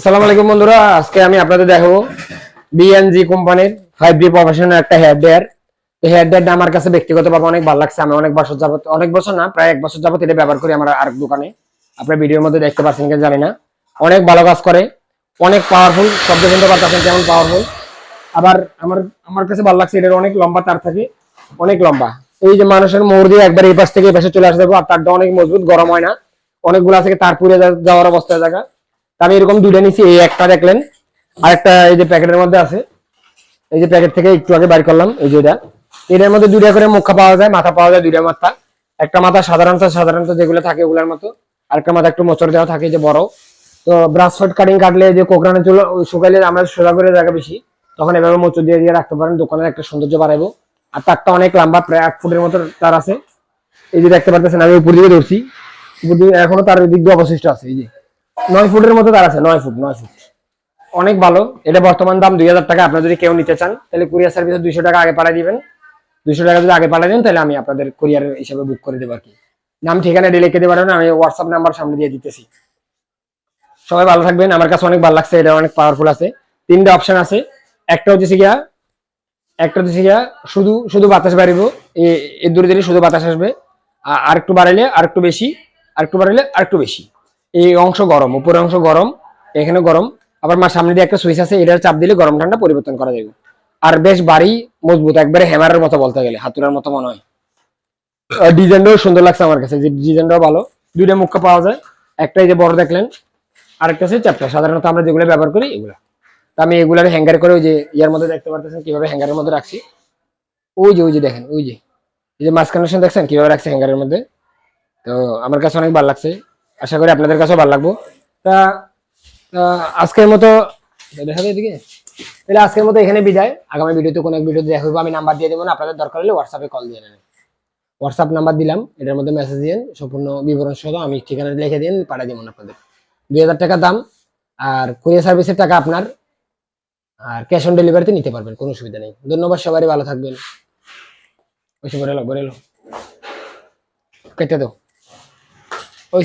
আসসালামু আলাইকুম বন্ধুরা, আজকে আমি আপনাদের দেখাবো বিএনজি কোম্পানির প্রফেশনাল একটা হেয়ার ড্রায়ার হেয়ার ড্রায়ারটা আমার কাছে ব্যক্তিগতভাবে অনেক ভালো লাগছে। আমি অনেক বছর যাবত অনেক বছর না, প্রায় এক বছর যাবত এটা ব্যবহার করি আমার আরেক দোকানে। আপনার ভিডিওর মধ্যে দেখতে পাচ্ছেন কিনা জানি না। অনেক ভালো কাজ করে, অনেক পাওয়ারফুল শব্দ শুনতে পারতেছেন কেমন পাওয়ারফুল আবার আমার আমার কাছে ভালো লাগছে, এটার অনেক লম্বা তার থাকে, অনেক লম্বা। এই যে মানুষের মোড় দিয়ে একবার এই পাশ থেকে এই পাশে চলে আসতে পারব আর তারটা অনেক মজবুত, গরম হয় না। অনেকগুলো আছে তার পুড়ে যাওয়ার অবস্থায় জায়গা। আমি এরকম দুইটা নিছি, এই একটা দেখলেন আর একটা এই যে প্যাকেটের মধ্যে আছে। এই যে প্যাকেট থেকে একটু আগে বাইর করলাম, এই যে এটা। এটার মধ্যে দুইটা করে মুখা পাওয়া যায়, মাথা পাওয়া যায় দুইটা মাথা। একটা মাথা সাধারণত সাধারণত যেগুলো থাকে ওগুলোর মতো। আরেকটা মাথা একটু মোচড় দেওয়া থাকে যে বড়। তো ব্রাশ ফট কাটিং কাটলে যে কোকরানের চুল শুকাইলে আমরা সোজা করে জায়গা বেশি, তখন এভাবে মোচড় দিয়ে দিয়ে রাখতে পারেন, দোকানের একটা সৌন্দর্য বাড়াবো আর তারটা অনেক লম্বা, প্রায় এক ফুটের মতো তার আছে। এই যে দেখতে পাচ্ছেন আমি উপর দিকে ধরছি। উপর দিকে এখনও তার দিক দিয়ে অবশিষ্ট আছে, এই যে। নয় ফুটের মতো তার আছে, নয় ফুট নয় ফুট। অনেক ভালো। এটা বর্তমান দাম দুই হাজার টাকা। আপনারা যদি কেউ নিতে চান, তাহলে কুরিয়ার সার্ভিসে দুইশো টাকা আগে পাঠিয়ে দিবেন। দুইশো টাকা যদি আগে পাঠিয়ে দেন, তাহলে আমি আপনাদের কুরিয়ার হিসাবে বুক করে দেবো আর কি। নাম, ঠিকানা ডিলে দিতে পারবেন আমি হোয়াটসঅ্যাপ নাম্বার সামনে দিয়ে দিতেছি। সবাই ভালো থাকবেন। আমার কাছে অনেক ভালো লাগছে, এটা অনেক পাওয়ারফুল আছে। তিনটা অপশন আছে। একটা হচ্ছে গিয়া, একটা হচ্ছে গিয়া শুধু শুধু বাতাস বাড়িব। এই দূরে দূরে শুধু বাতাস আসবে। আর একটু বাড়াইলে আর একটু বেশি আর একটু বাড়াইলে আর একটু বেশি। এই অংশ গরম, উপরের অংশ গরম, এখানে গরম। আবার মার সামনে দিয়ে একটা সুইচ আছে, এটার চাপ দিলে গরম ঠান্ডা পরিবর্তন করা যাবে। আর বেশ বাড়ি, মজবুত, একবারে হ্যামারের মতো বলতে গেলে, হাতুড়ার মতো মনে হয়। ডিজাইনটাও সুন্দর লাগছে আমার কাছে, যে ডিজাইনটাও ভালো। দুইটা মুখ পাওয়া যায়। একটা এই যে বড় দেখলেন, আরেকটা হচ্ছে চ্যাপ্টার। সাধারণত আমরা যেগুলো ব্যবহার করি, এগুলা। তা আমি এগুলার হ্যাঙ্গার করে ওই যে ইয়ার মধ্যে দেখতে পারতেছেন, কীভাবে হ্যাঙ্গারের মধ্যে রাখছি। ওই যে ওই যে দেখেন, ওই যে। এই যে মাস কানেকশন দেখছেন, কীভাবে রাখছে হ্যাঙ্গারের মধ্যে। তো আমার কাছে অনেক ভালো লাগছে। আশা করি আপনাদের কাছেও ভালো লাগবো। তা আজকের মতো দেখা যায় এদিকে। তাহলে আজকের মতো এখানে বিদায়। আগামী ভিডিওতে কোনো এক ভিডিওতে দেখা হইবো, আমি নাম্বার দিয়ে দেবো না, আপনাদের দরকার হলে হোয়াটসঅ্যাপে কল দিয়ে নেবেন। হোয়াটসঅ্যাপ নাম্বার দিলাম, এটার মধ্যে মেসেজ দিন, সম্পূর্ণ বিবরণ সহ আমি ঠিকানা লিখে দিন পাঠিয়ে দেবো আপনাদের। দুই হাজার টাকা দাম, আর কুরিয়ার সার্ভিসের টাকা আপনার, আর ক্যাশ অন ডেলিভারিতে নিতে পারবেন, কোনো সুবিধা নেই। ধন্যবাদ সবারই, ভালো থাকবেন। ওই সে বলে এলো কেটে দাও। ওই